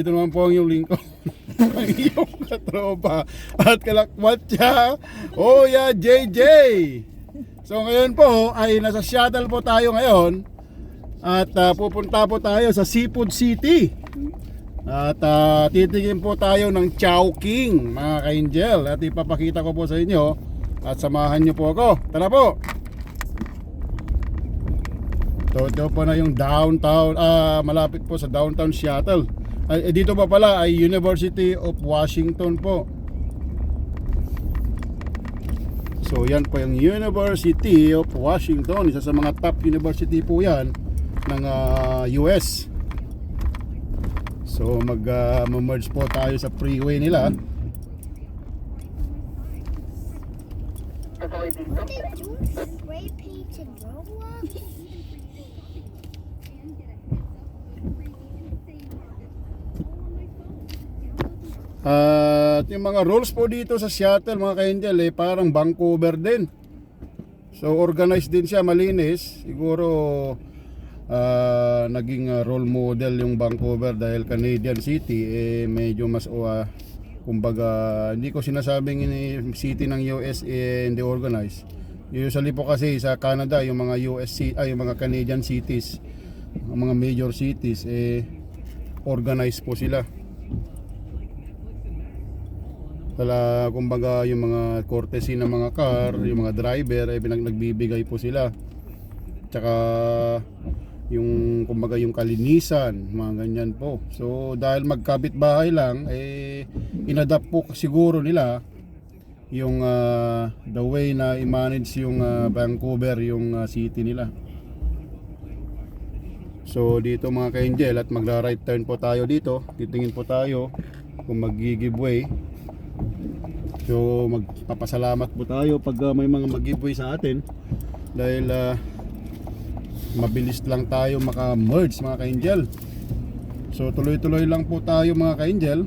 Hola, ho mga ka-angel! Andito naman po ang iyong lingkod. ang iyong katropa at kalakwatsa, Oya JJ! So ngayon po ay nasa shuttle po tayo ngayon at ah, pupunta po tayo sa Seafood City. At ah, titingin po tayo ng Chowking mga ka-angel at ipapakita ko po sa inyo at samahan niyo po ako. Tara po! So ito po na yung downtown, ah malapit po sa downtown Seattle. Ay, eh, dito pa pala ay University of Washington po. So yan po yung University of Washington, isa sa mga top university po yan ng ah, US. So mag ah, merge po tayo sa freeway nila. What they doing? Spray painted Roblox? At yung mga rules po dito sa Seattle mga ka-angel eh, parang Vancouver din. So organized din siya, malinis. Siguro ah, naging ah, role model yung Vancouver dahil Canadian City eh medyo mas uh, kumbaga hindi ko sinasabing ini city ng US eh, hindi organized. Usually po kasi sa Canada yung mga US ay yung mga Canadian cities, mga major cities eh organized po sila. Kala kumbaga yung mga courtesy ng mga car, yung mga driver ay pinag nagbibigay po sila. Tsaka yung kumbaga yung kalinisan, mga ganyan po. So dahil magkabit bahay lang eh inadapt po siguro nila yung ah, the way na i-manage yung ah, Vancouver yung ah, city nila. So dito mga ka-angel at magra right turn po tayo dito. Titingin po tayo kung mag-give way. So magpapasalamat po tayo pag uh, may mga mag-giveaway sa atin dahil uh, mabilis lang tayo maka-merge mga ka-angel. So tuloy-tuloy lang po tayo mga ka-angel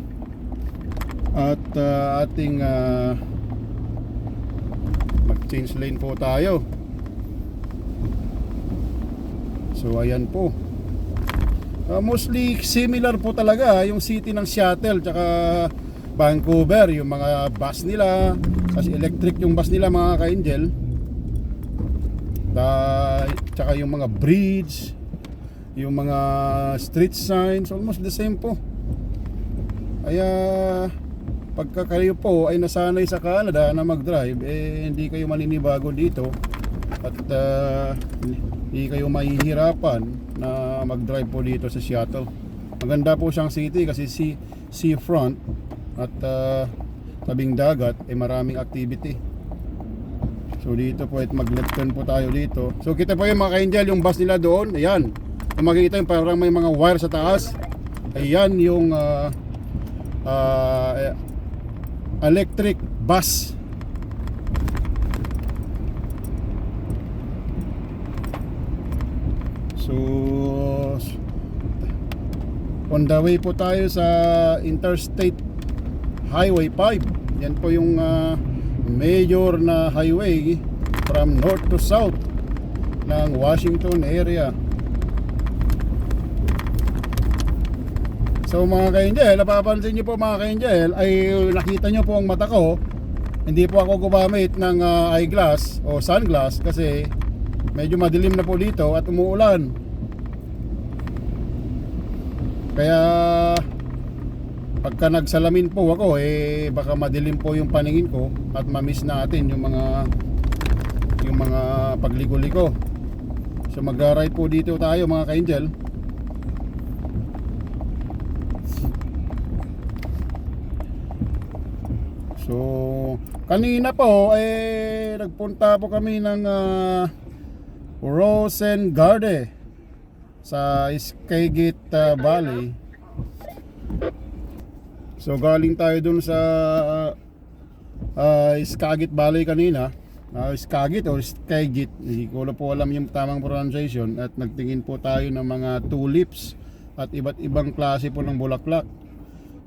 at uh, ating uh, mag-change lane po tayo. So ayan po. Uh, mostly similar po talaga yung city ng Seattle tsaka Vancouver, yung mga bus nila, kasi electric yung bus nila mga ka-angel. Tsaka yung mga bridge, yung mga street signs, almost the same po. Kaya pagka kayo po ay nasanay sa Canada na mag-drive, eh hindi kayo maninibago dito at ah, hindi kayo mahihirapan na mag-drive po dito sa Seattle. Maganda po siyang city kasi sea, seafront at ah, tabing dagat ay maraming activity. So dito po at mag-left turn po tayo dito. So kita po yung mga ka-angel, yung bus nila doon. Ayan. Kung makikita yung parang may mga wire sa taas. Ayan yung ah, eh, electric bus. So on the way po tayo sa Interstate Highway 5. Yan po yung ah, major na highway from north to south ng Washington area. So mga ka-angel, napapansin nyo po mga ka-angel, ay nakita nyo po ang mata ko. Hindi po ako gumamit ng ah, eyeglass o sunglass kasi medyo madilim na po dito at umuulan. Kaya pagka nagsalamin po ako eh baka madilim po yung paningin ko at ma-miss natin yung mga yung mga pagligo-ligo. So magra-ride po dito tayo mga ka-angel. So kanina po eh nagpunta po kami ng ah, Rosen Garden sa Skagit ah, Valley. So galing tayo dun sa uh, Skagit Valley kanina. Uh, Skagit or Skagit, hindi ko na po alam yung tamang pronunciation at nagtingin po tayo ng mga tulips at iba't ibang klase po ng bulaklak.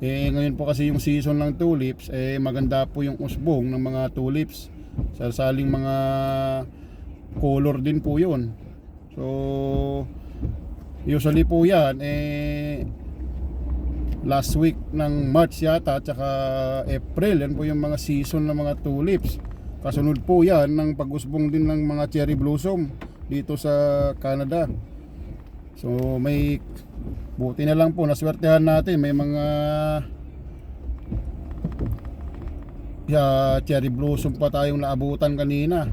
Eh ngayon po kasi yung season ng tulips, eh maganda po yung usbong ng mga tulips. Sarsaling mga color din po yun. So Usually po yan, eh, last week ng March yata at saka April, yan po yung mga season ng mga tulips. Kasunod po yan ng pag-usbong din ng mga cherry blossom dito sa Canada. So may buti na lang po naswertehan natin may mga yeah, cherry blossom pa tayong naabutan kanina.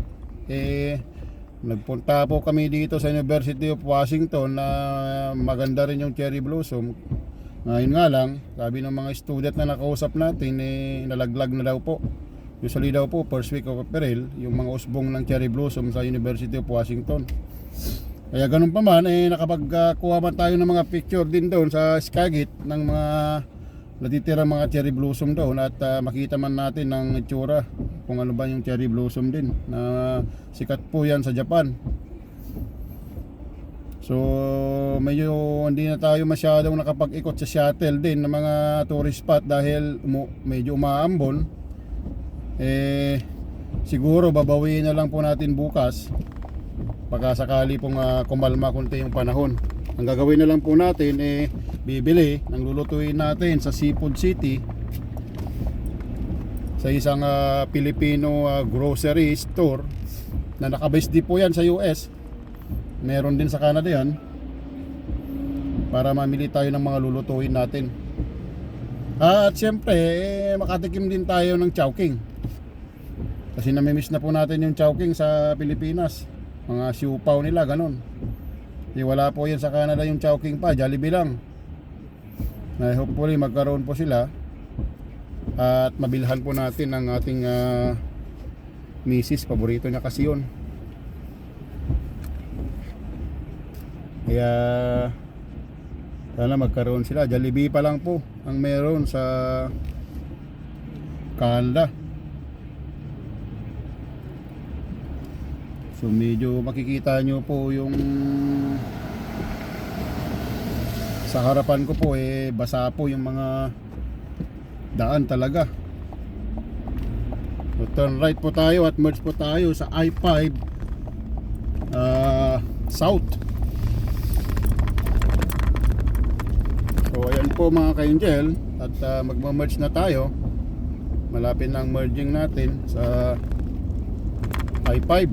Eh nagpunta po kami dito sa University of Washington na maganda rin yung cherry blossom. Ngayon nga lang, sabi ng mga student na nakausap natin, eh, nalaglag na daw po. Usually daw po, first week of April, yung mga usbong ng cherry blossom sa University of Washington. Kaya ganun pa man, eh, nakapagkuha man tayo ng mga picture din doon sa Skagit ng mga natitirang mga cherry blossom doon at ah, makita man natin ng itsura kung ano ba yung cherry blossom din na sikat po yan sa Japan. So medyo hindi na tayo masyadong nakapag-ikot sa shuttle din ng mga tourist spot dahil umu- medyo umaambon. Eh siguro babawiin na lang po natin bukas pagka sakali pong ah, kumalma konti yung panahon. Ang gagawin na lang po natin eh bibili ng lulutuin natin sa Seafood City sa isang ah, Filipino ah, grocery store na nakabase din po yan sa US meron din sa Canada yan. Para mamili tayo ng mga lulutuin natin. At syempre eh, makatikim din tayo ng chowking kasi namimiss na po natin yung chowking sa Pilipinas. Mga siupaw nila ganon Di wala po yan sa Canada yung chowking pa. Jollibee lang. Na hopefully magkaroon po sila. At mabilhan po natin ang ating ah, misis. Paborito niya kasi yun kaya sana magkaroon sila. Jollibee pa lang po ang meron sa Canada. So medyo makikita nyo po yung sa harapan ko po eh basa po yung mga daan talaga. So, turn right po tayo at merge po tayo sa I-5 ah, South So ayan po mga ka-angel at uh, magma-merge na tayo. Malapit na ang merging natin sa I-5.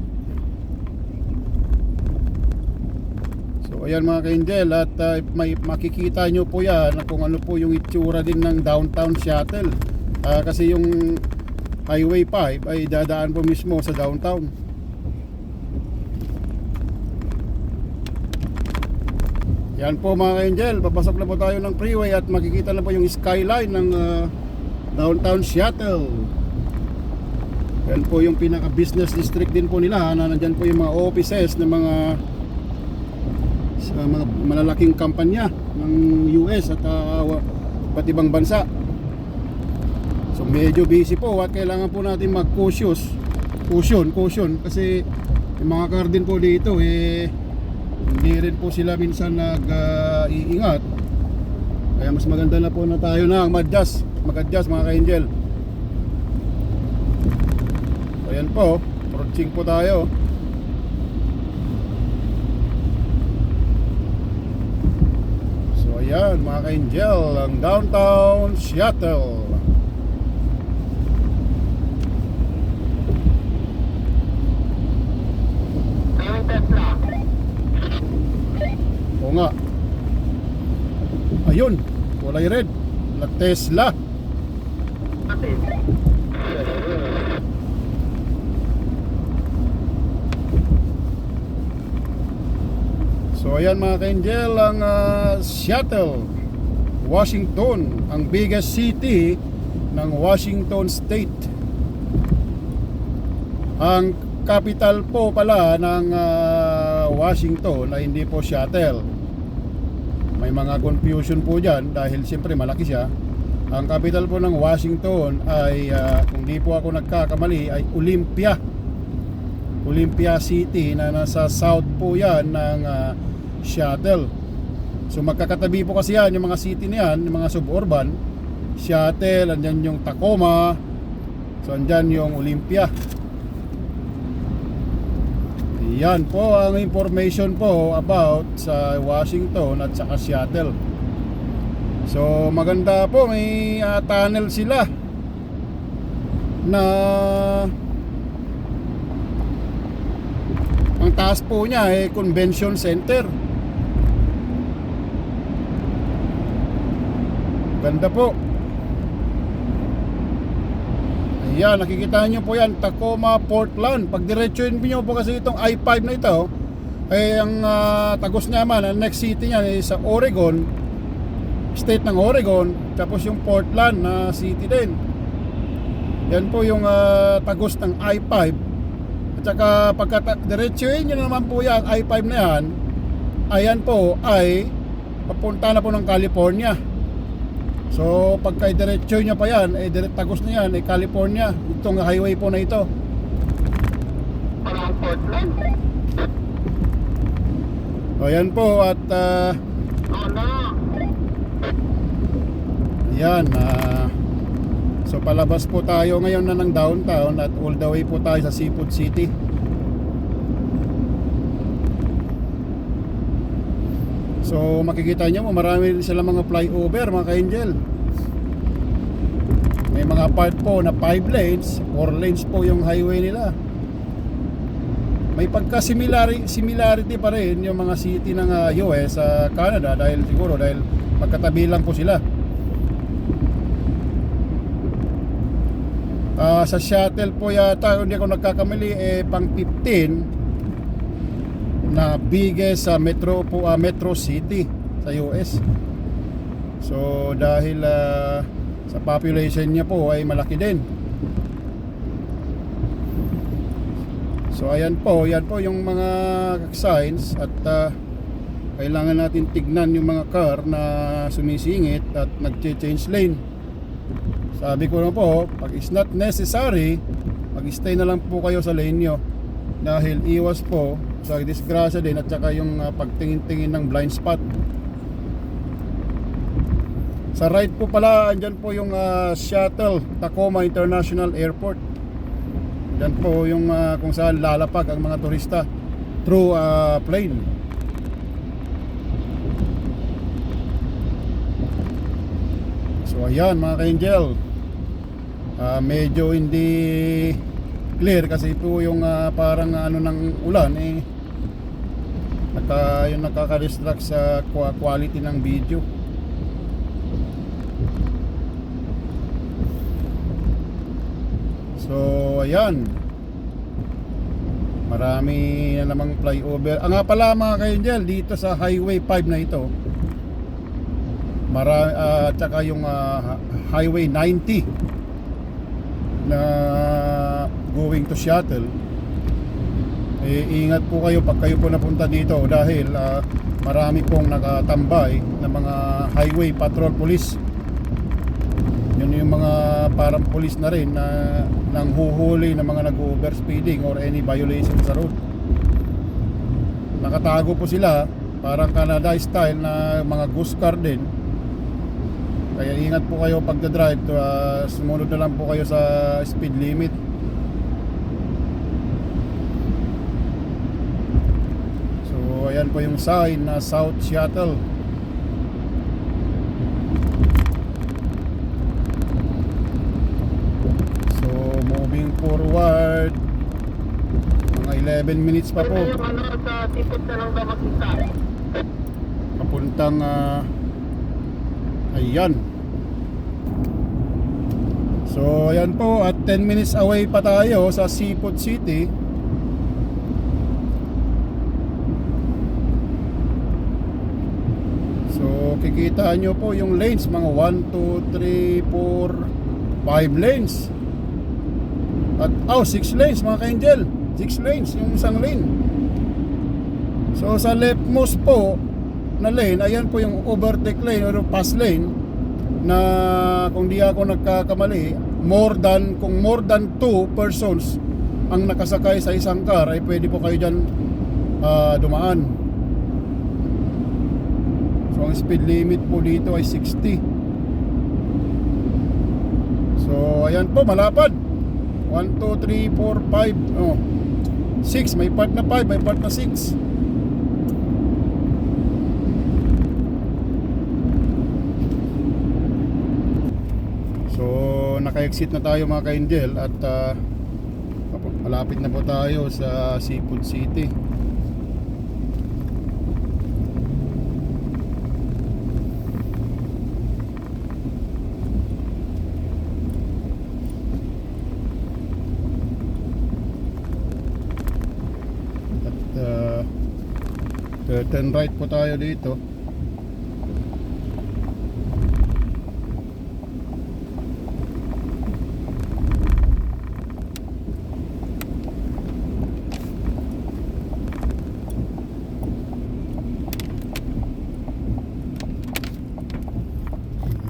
So ayan mga ka-angel at uh, may makikita nyo po yan kung ano po yung itsura din ng downtown shuttle. Ah, kasi yung Highway 5 ay dadaan po mismo sa downtown. Yan po mga ka-angel, papasok na po tayo ng freeway at makikita na po yung skyline ng ah, downtown Seattle. Yan po yung pinaka business district din po nila na nandyan po yung mga offices ng mga sa mga malalaking kampanya ng US at uh, pati ibang bansa. So medyo busy po at kailangan po natin mag-cautious. Caution, caution kasi yung mga car din po dito eh hindi rin po sila minsan nag-iingat. Kaya mas maganda na po na tayo na mag-adjust mag-adjust mga ka-angel. So ayan po approaching po tayo. So ayan mga ka-angel ang downtown Seattle nga. Ayun, kulay red. Na Tesla. So ayan mga ka-angel, ang ah, Seattle, Washington, ang biggest city ng Washington State. Ang capital po pala ng ah, Washington ay hindi po Seattle. May mga confusion po dyan dahil siyempre malaki siya. Ang capital po ng Washington ay, ah, kung di po ako nagkakamali, ay Olympia. Olympia City na nasa south po yan ng ah, Seattle. So magkakatabi po kasi yan, yung mga city na yan, yung mga suburban. Seattle, andyan yung Tacoma. So andyan yung Olympia. Yan po ang information po about sa Washington at saka Seattle. So maganda po may ah, tunnel sila na ang taas po niya eh convention center. Ganda po. Ayan, nakikita nyo po yan, Tacoma, Portland. Pag diretsuin nyo po kasi itong I-5 na ito, ay ang ah, tagos niya man, ang next city niya ay sa Oregon, state ng Oregon, tapos yung Portland na city din. Yan po yung ah, tagos ng I-5. At saka pagka diretsuin nyo naman po yan, I-5 na yan, ayan po ay papunta na po ng California. So pagka diretso nyo pa yan, eh direct tagos na yan, eh California, itong highway po na ito. O yan po at ah, Ano? yan, ah, so palabas po tayo ngayon na ng downtown at all the way po tayo sa Seafood City. So makikita nyo marami rin sila mga flyover mga ka-angel. May mga part po na 5 lanes, 4 lanes po yung highway nila. May pagka-similarity similarity pa rin yung mga city ng ah, US sa Canada dahil siguro dahil magkatabi lang po sila. Ah, sa shuttle po yata, hindi ako nagkakamali, eh, pang 15 na biggest sa metro po ah, metro city sa US. So dahil ah, sa population niya po ay malaki din. So ayan po, yan po yung mga signs at ah, kailangan natin tignan yung mga car na sumisingit at nagche-change lane. Sabi ko na po, pag is not necessary, mag-stay na lang po kayo sa lane nyo dahil iwas po sa disgrasya din at saka yung ah, pagtingin-tingin ng blind spot. Sa right po pala, andyan po yung ah, shuttle Tacoma International Airport. Yan po yung ah, kung saan lalapag ang mga turista through ah, plane. So ayan mga ka-angel Ah, Medyo hindi clear kasi po yung ah, parang ano ng ulan eh naka, yung nakaka-distract sa qua- quality ng video So, ayan. Marami na namang flyover. Ah, nga pala mga ka-angel, dito sa Highway 5 na ito, mara, ah, at saka yung ah, Highway 90 na going to Seattle, eh, ingat po kayo pag kayo po napunta dito dahil ah, marami pong nakatambay na mga highway patrol police yun yung mga parang police na rin na nang huhuli ng mga nag-overspeeding or any violation sa road. Nakatago po sila, parang Canada style na mga ghost car din. Kaya ingat po kayo pag drive to uh, sumunod na lang po kayo sa speed limit. So ayan po yung sign na South Seattle. So moving forward. Mga 11 minutes pa po. Ano papuntang ah, ayan. So ayan po. At 10 minutes away pa tayo sa Seafood City so kikita nyo po yung lanes mga 1, 2, 3, 4 5 lanes. At oh 6 lanes mga ka-angel. 6 lanes yung isang lane. So sa leftmost po na lane, ayan po yung overtake lane or pass lane na kung di ako nagkakamali, more than kung more than two persons ang nakasakay sa isang car ay pwede po kayo diyan dumaan. Ang speed limit po dito ay 60. So ayan po malapad. 1 2 3 4 5 oh. 6, may part na 5, may part na 6. So, naka-exit na tayo mga ka-angel at ah, malapit na po tayo sa Seafood City. At uh, turn right po tayo dito.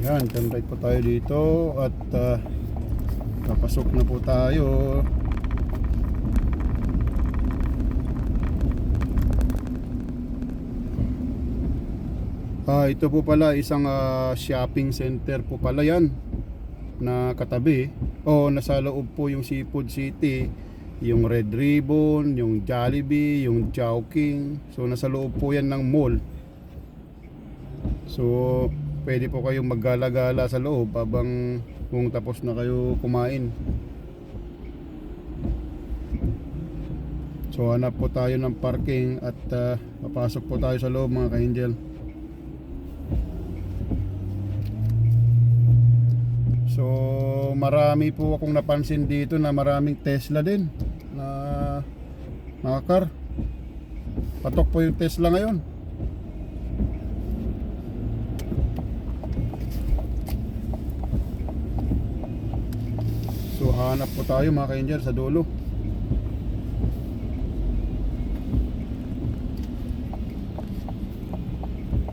Yan, turn right po tayo dito at uh, papasok na po tayo. Ah, ito po pala isang ah, shopping center po pala yan na katabi. O nasa loob po yung Seafood City yung Red Ribbon, yung Jollibee, yung Chowking so nasa loob po yan ng mall. So pwede po kayong maggala-gala sa loob habang kung tapos na kayo kumain. So hanap po tayo ng parking at ah, papasok po tayo sa loob mga ka-angel So marami po akong napansin dito na maraming Tesla din na mga car. Patok po yung Tesla ngayon. So hanap po tayo mga ka-angel sa dulo.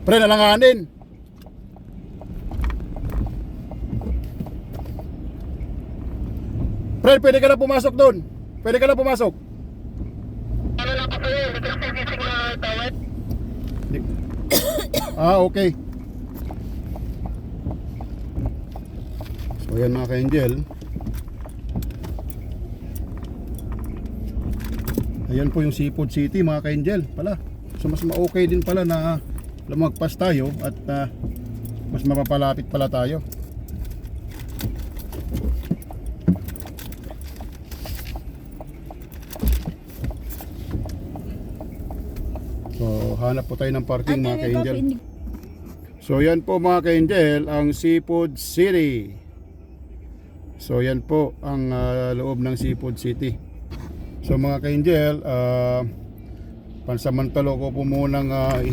Pre, nalanganin! Fred, pwede ka na pumasok doon. Pwede ka na pumasok. Ano lang kasi, hindi ko nagsisising na tawad. Ah, okay. So yan mga ka-angel. Ayan po yung Seafood City mga ka-angel pala. So mas ma-okay din pala na lumagpas tayo at ah, mas mapapalapit pala tayo. So hanap po tayo ng parking mga ka-angel. So yan po mga ka-angel ang Seafood City. So yan po ang ah, loob ng Seafood City. So mga ka-angel, ah, pansamantalo ko po munang uh,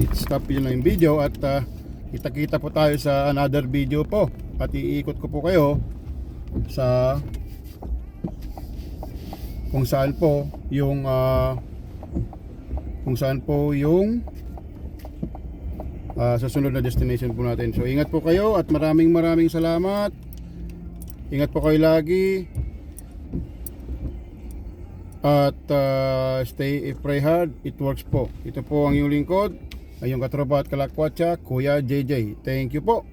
i-stop yun lang yung video at ah, kita-kita po tayo sa another video po. At iikot ko po kayo sa kung saan po yung ah, kung saan po yung ah, sa sunod na destination po natin. So ingat po kayo at maraming maraming salamat. Ingat po kayo lagi. At ah, stay pray hard. It works po. Ito po ang iyong lingkod. Ang iyong katropa at kalakwatsa, Kuya JJ. Thank you po.